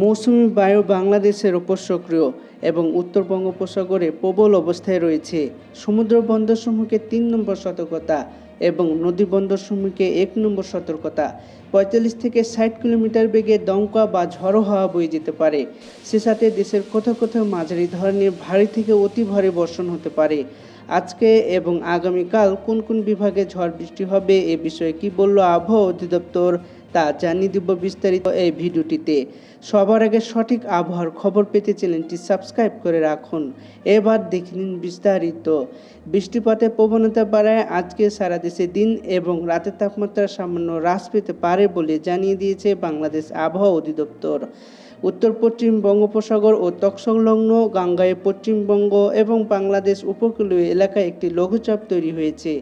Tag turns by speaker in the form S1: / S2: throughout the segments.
S1: মৌসুমী বায়ু বাংলাদেশের ওপর সক্রিয় এবং উত্তর বঙ্গোপসাগরে প্রবল অবস্থায় রয়েছে। সমুদ্র বন্দরসমূহকে তিন নম্বর সতর্কতা এবং নদী বন্দরসমূহকে এক নম্বর সতর্কতা। পঁয়তাল্লিশ থেকে ষাট কিলোমিটার বেগে দমকা বা ঝড়ো হাওয়া বয়ে যেতে পারে। সে সাথে দেশের কোথাও কোথাও মাঝারি ধরনের ভারী থেকে অতি ভারী বর্ষণ হতে পারে। আজকে এবং আগামীকাল কোন কোন বিভাগে ঝড় বৃষ্টি হবে এ বিষয়ে কি বলল আবহাওয়া অধিদপ্তর? তা জানিয়ে দিব বিস্তারিত এই ভিডিওটিতে। সবার আগে সঠিক আবহাওয়ার খবর পেতে চ্যানেলটি সাবস্ক্রাইব করে রাখুন। এবার দেখে নিন বিস্তারিত। বৃষ্টিপাতের প্রবণতা বাড়ায় আজকে সারা দেশে দিন এবং রাতের তাপমাত্রা সামান্য হ্রাস পেতে পারে বলে জানিয়ে দিয়েছে বাংলাদেশ আবহাওয়া অধিদপ্তর। উত্তর পশ্চিম বঙ্গোপসাগর ও তৎসংলগ্ন গাঙ্গায় পশ্চিমবঙ্গ এবং বাংলাদেশ উপকূলীয় এলাকায় একটি লঘুচাপ তৈরি হয়েছে।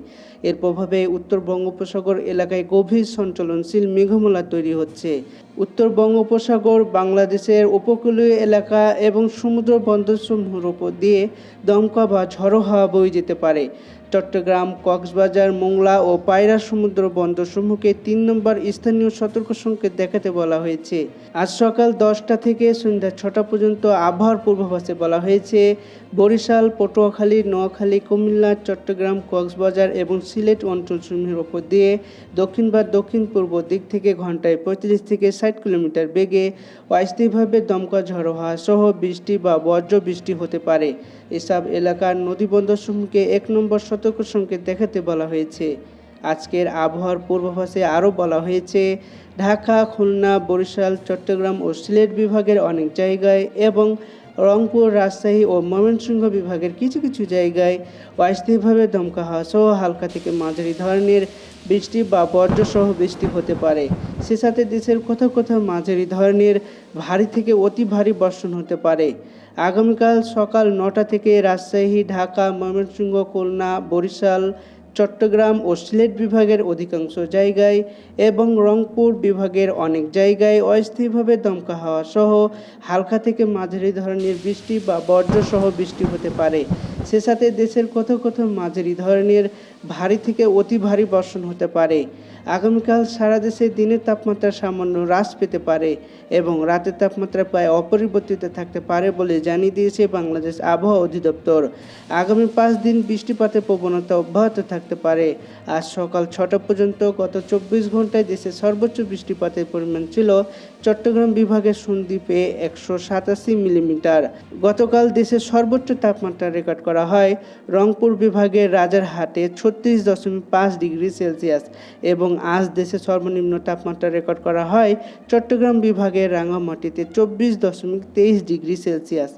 S1: এর প্রভাবে উত্তর বঙ্গোপসাগর এলাকায় গভীর সঞ্চলনশীল মেঘমালা তৈরি হচ্ছে। উত্তর বঙ্গোপসাগর বাংলাদেশের উপকূলীয় এলাকা এবং সমুদ্র বন্দরসমূহের উপর দিয়ে দমকা বা ঝড়ো হাওয়া বয়ে যেতে পারে। চট্টগ্রাম, কক্সবাজার, মোংলা ও পায়রা সমুদ্র বন্দরসমূহকে তিন নম্বর স্থানীয় সতর্ক সংকেত দেখাতে বলা হয়েছে। আজ সকাল দশটা থেকে সন্ধ্যা ছটা পর্যন্ত আবহাওয়ার পূর্বাভাসে বলা হয়েছে, বরিশাল, পটুয়াখালী, নোয়াখালী, কুমিল্লা, চট্টগ্রাম, কক্সবাজার এবং সিলেট অঞ্চলসমূহের ওপর দিয়ে দক্ষিণ বা দক্ষিণ পূর্ব দিক থেকে ঘন্টায় পঁয়ত্রিশ থেকে ষাট কিলোমিটার বেগে অস্থায়ীভাবে দমকা ঝড়ো হওয়া সহ বৃষ্টি বা বজ্র বৃষ্টি হতে পারে। এসব এলাকার নদীবন্দরসমূহকে এক নম্বর সতর্ক সংকেত দেখাতে বলা হয়েছে। আজকের আবহাওয়ার পূর্বাভাসে আরও বলা হয়েছে, ঢাকা, খুলনা, বরিশাল, চট্টগ্রাম ও সিলেট বিভাগের অনেক জায়গায় এবং রংপুর, রাজশাহী ও ময়মনসিংহ বিভাগের কিছু কিছু জায়গায় অস্থায়ীভাবে দমকা হওয়া সহ হালকা থেকে মাঝারি ধরনের বৃষ্টি বা বজ্রসহ বৃষ্টি হতে পারে। সে সাথে দেশের কোথাও কোথাও মাঝারি ধরনের ভারী থেকে অতি ভারী বর্ষণ হতে পারে। আগামীকাল সকাল নটা থেকে রাজশাহী, ঢাকা, ময়মনসিংহ, খুলনা, বরিশাল, চট্টগ্রাম ও সিলেট বিভাগের অধিকাংশ জায়গায় এবং রংপুর বিভাগের অনেক জায়গায় অস্থায়ীভাবে দমকা হাওয়া সহ হালকা থেকে মাঝারি ধরনের বৃষ্টি বা বজ্রসহ বৃষ্টি হতে পারে। সে সাথে দেশের কোথাও কোথাও মাঝারি ধরনের ভারী থেকে অতি ভারী বর্ষণ হতে পারে। আগামীকাল সারা দেশে দিনের তাপমাত্রা সামান্য হ্রাস পেতে পারে এবং রাতের তাপমাত্রা প্রায় অপরিবর্তিত থাকতে পারে বলে জানিয়ে দিয়েছে বাংলাদেশ আবহাওয়া অধিদপ্তর। আগামী পাঁচ দিন বৃষ্টিপাতের প্রবণতা অব্যাহত থাকতে পারে। আজ সকাল ছটা পর্যন্ত গত চব্বিশ ঘন্টায় দেশে সর্বোচ্চ বৃষ্টিপাতের পরিমাণ ছিল চট্টগ্রাম বিভাগের সন্দ্বীপে একশো সাতাশি মিলিমিটার। গতকাল দেশের সর্বোচ্চ তাপমাত্রা রেকর্ড করা হয়। রংপুর বিভাগের রাজারহাটে ছত্রিশ দশমিক পাঁচ ডিগ্রি সেলসিয়াস এবং আজ দেশে সর্বনিম্ন তাপমাত্রা রেকর্ড করা হয়। চট্টগ্রাম বিভাগের রাঙামাটিতে চব্বিশ দশমিক তেইশ ডিগ্রি সেলসিয়াস।